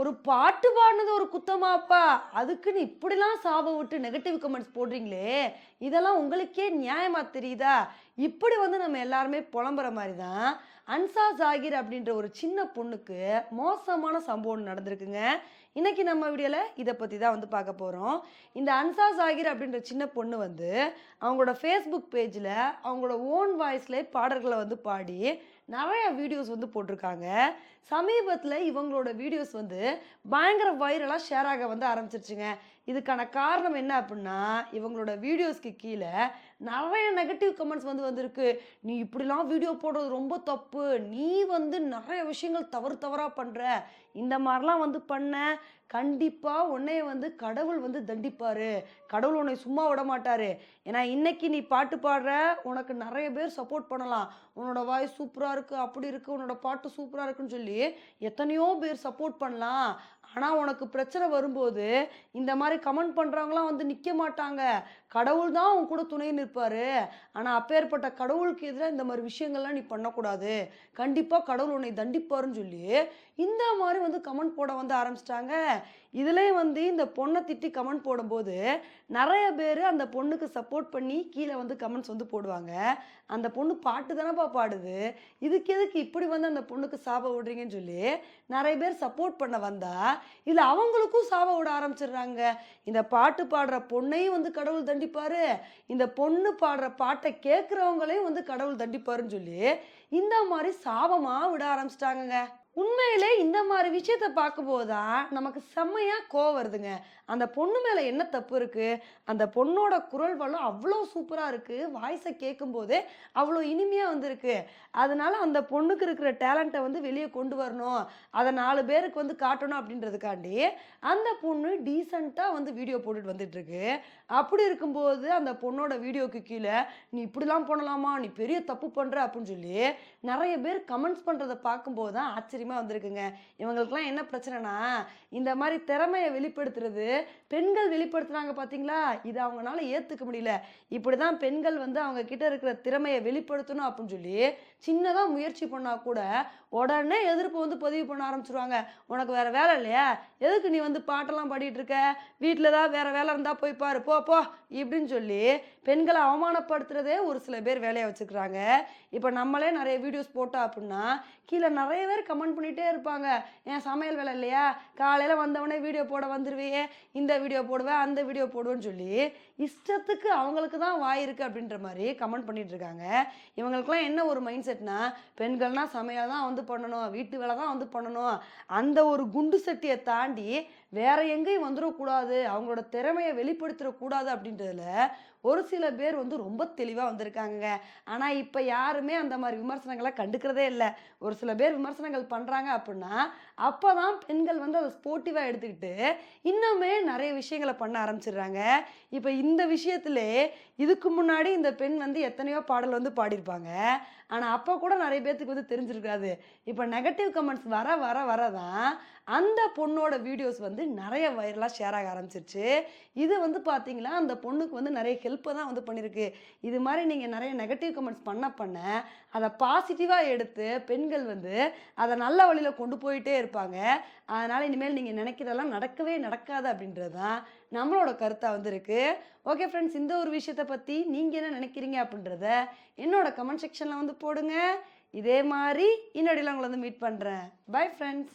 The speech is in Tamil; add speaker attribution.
Speaker 1: ஒரு பாட்டு பாடினது ஒரு குத்தமாப்பா அதுக்குன்னு இப்படிலாம் சாபம் விட்டு நெகட்டிவ் கமெண்ட்ஸ் போடுறீங்களே இதெல்லாம் உங்களுக்கே நியாயமா தெரியுதா? இப்படி வந்து நம்ம எல்லாருமே புலம்புற மாதிரி தான் அன்சா ஜாகிர் அப்படின்ற ஒரு சின்ன பொண்ணுக்கு மோசமான சம்பவம் நடந்திருக்குங்க. இன்னைக்கு நம்ம வீடியோவில் இதை பற்றி தான் வந்து பார்க்க போகிறோம் இந்த அன்சா ஜாகிர் அப்படின்ற சின்ன பொண்ணு வந்து அவங்களோட ஃபேஸ்புக் பேஜில் அவங்களோட ஓன் வாய்ஸ்லேயே பாடல்களை வந்து பாடி நிறைய வீடியோஸ் வந்து போட்டிருக்காங்க. சமீபத்தில் இவங்களோட வீடியோஸ் வந்து பயங்கர வைரலாக ஷேர் ஆக வந்து ஆரம்பிச்சிருச்சுங்க. இதுக்கான காரணம் என்ன அப்படின்னா இவங்களோட வீடியோஸ்க்கு கீழே நிறைய நெகட்டிவ் கமெண்ட்ஸ் வந்து வந்திருக்கு. நீ இப்படிலாம் வீடியோ போடுறது ரொம்ப தப்பு. நீ வந்து நிறைய விஷயங்கள் தவறு தவறாக பண்ணுற இந்த மாதிரிலாம் வந்து பண்ண. கண்டிப்பாக உன்னைய வந்து கடவுள் வந்து தண்டிப்பார். கடவுள் உன்னை சும்மா விட மாட்டார். ஏன்னா இன்னைக்கு நீ பாட்டு பாடுற உனக்கு நிறைய பேர் சப்போர்ட் பண்ணலாம். உன்னோட வாய்ஸ் சூப்பராக இருக்குது அப்படி இருக்குது உன்னோட பாட்டு சூப்பராக இருக்குன்னு சொல்லி எத்தனையோ பேர் சப்போர்ட் பண்ணலாம். ஆனால் உனக்கு பிரச்சனை வரும்போது இந்த மாதிரி கமெண்ட் பண்ணுறவங்களாம் வந்து நிற்க மாட்டாங்க. கடவுள் தான் உன் கூட துணை நிற்பார். ஆனால் அப்பேற்பட்ட கடவுளுக்கு எதிராக இந்த மாதிரி விஷயங்கள்லாம் நீ பண்ணக்கூடாது. கண்டிப்பாக கடவுள் உன்னை தண்டிப்பாருன்னு சொல்லி இந்த மாதிரி வந்து கமெண்ட் போட வந்து ஆரம்பிச்சிட்டாங்க. இதுலேயும் வந்து இந்த பொண்ணை திட்டி கமெண்ட் போடும்போது நிறைய பேர் அந்த பொண்ணுக்கு சப்போர்ட் பண்ணி கீழே வந்து கமெண்ட்ஸ் வந்து போடுவாங்க. அந்த பொண்ணு பாட்டு தானேப்பா பாடுது. இதுக்கு எதுக்கு இப்படி வந்து அந்த பொண்ணுக்கு சாப விடுறீங்கன்னு சொல்லி நிறைய பேர் சப்போர்ட் பண்ண வந்தால் இல்லை அவங்களுக்கும் சாவை விட ஆரம்பிச்சிடுறாங்க. இந்த பாட்டு பாடுற பொண்ணையும் வந்து கடவுள் தண்டிப்பாரு. இந்த பொண்ணு பாடுற பாட்டை கேட்குறவங்களையும் வந்து கடவுள் தண்டிப்பாருன்னு சொல்லி இந்த மாதிரி சாபமாக விட ஆரம்பிச்சிட்டாங்கங்க. உண்மையிலே இந்த மாதிரி விஷயத்த பார்க்கும்போது தான் நமக்கு செம்மையாக கோவம் வருதுங்க. அந்த பொண்ணு மேலே என்ன தப்பு இருக்குது அந்த பொண்ணோட குரல் வளம் அவ்வளோ சூப்பராக இருக்குது வாய்ஸை கேட்கும்போதே அவ்வளோ இனிமையாக வந்திருக்கு. அதனால அந்த பொண்ணுக்கு இருக்கிற டேலண்ட்டை வந்து வெளியே கொண்டு வரணும். அதை நாலு பேருக்கு வந்து காட்டணும் அப்படின்றதுக்காண்டி அந்த பொண்ணு டீசெண்டாக வந்து வீடியோ போட்டுட்டு வந்துட்டுருக்கு. அப்படி இருக்கும்போது அந்த பொண்ணோட வீடியோக்கு கீழே நீ இப்படிலாம் பண்ணலாமா? நீ பெரிய தப்பு பண்ணுற அப்படின்னு சொல்லி நிறைய பேர் கமெண்ட்ஸ் பண்ணுறதை பார்க்கும்போது தான் ஆச்சரியமாக வந்திருக்குங்க. இவங்களுக்குலாம் என்ன பிரச்சனைனா இந்த மாதிரி திறமையை வெளிப்படுத்துறது பெண்கள் வெளிப்படுத்துகிறாங்க பார்த்தீங்களா இது அவங்களால ஏற்றுக்க முடியல. இப்படி தான் பெண்கள் வந்து அவங்க கிட்ட இருக்கிற திறமையை வெளிப்படுத்தணும் அப்படின்னு சொல்லி சின்னதாக முயற்சி பண்ணால் கூட உடனே எதிர்ப்பு வந்து பதிவு பண்ண ஆரம்பிச்சிருவாங்க. உனக்கு வேற வேலை இல்லையா? எதுக்கு நீ வந்து பாட்டெல்லாம் பாடிட்டு இருக்க? வீட்டில் தான் வேற வேலை இருந்தால் போய் பாரு. போ போ இப்படின்னு சொல்லி பெண்களை அவமானப்படுத்துறதே ஒரு சில பேர் வேலையை வச்சுக்கிறாங்க. இப்போ நம்மளே நிறைய வீடியோஸ் போட்டோம் அப்படின்னா கீழே நிறைய பேர் கமெண்ட் பண்ணிகிட்டே இருப்பாங்க. ஏன் சமையல் வேலை இல்லையா? காலையில் வந்தவொடனே வீடியோ போட வந்துருவியே. இந்த வீடியோ போடுவேன் அந்த வீடியோ போடுவேன்னு சொல்லி இஷ்டத்துக்கு அவங்களுக்கு தான் வாய் இருக்குது அப்படின்ற மாதிரி கமெண்ட் பண்ணிகிட்டு இருக்காங்க. இவங்களுக்குலாம் என்ன ஒரு மைண்ட் செட்னா பெண்கள்னா சமையல் தான் வந்து பண்ணணும் வீட்டு வேலை தான் வந்து பண்ணணும். அந்த ஒரு குண்டு சட்டியை தாண்டி வேற எங்கேயும் வந்துடக்கூடாது. அவங்களோட திறமையை வெளிப்படுத்திடக்கூடாது அப்படின்றதுல ஒரு சில பேர் வந்து ரொம்ப தெளிவாக வந்திருக்காங்க ஆனால் இப்போ யாருமே அந்த மாதிரி விமர்சனங்களை கண்டுக்கிறதே இல்லை. ஒரு சில பேர் விமர்சனங்கள் பண்ணுறாங்க அப்படின்னா அப்போ தான் பெண்கள் வந்து அதை ஸ்போர்ட்டிவாக எடுத்துக்கிட்டு இன்னுமே நிறைய விஷயங்களை பண்ண ஆரம்பிச்சிடுறாங்க. இப்போ இந்த விஷயத்துல இதுக்கு முன்னாடி இந்த பெண் வந்து எத்தனையோ பாடல் வந்து பாடியிருப்பாங்க. ஆனால் அப்போ கூட நிறைய பேர்த்துக்கு வந்து தெரிஞ்சிருக்காது. இப்போ நெகட்டிவ் கமெண்ட்ஸ் வர வர வர தான் அந்த பொண்ணோட வீடியோஸ் வந்து நிறைய வைரலாக ஷேர் ஆக ஆரம்பிச்சிருச்சு. இது வந்து பார்த்தீங்கன்னா அந்த பொண்ணுக்கு வந்து நிறைய ஹெல்ப்பை தான் வந்து பண்ணியிருக்கு. இது மாதிரி நீங்கள் நிறைய நெகட்டிவ் கமெண்ட்ஸ் பண்ண பண்ண அதை பாசிட்டிவாக எடுத்து பெண்கள் வந்து அதை நல்ல நல்ல வழியில் கொண்டு போயிட்டே இருப்பாங்க. அதனால் இனிமேல் நீங்கள் நினைக்கிறதெல்லாம் நடக்கவே நடக்காது அப்படின்றது தான் நம்மளோட கருத்தாக வந்துருக்கு. ஓகே ஃப்ரெண்ட்ஸ் இந்த ஒரு விஷயத்தை பற்றி நீங்கள் என்ன நினைக்கிறீங்க அப்படின்றத என்னோட கமெண்ட் செக்ஷனில் வந்து போடுங்க. இதே மாதிரி இன்னொடியில் உங்களை வந்து மீட் பண்ணுறேன் பை ஃப்ரெண்ட்ஸ்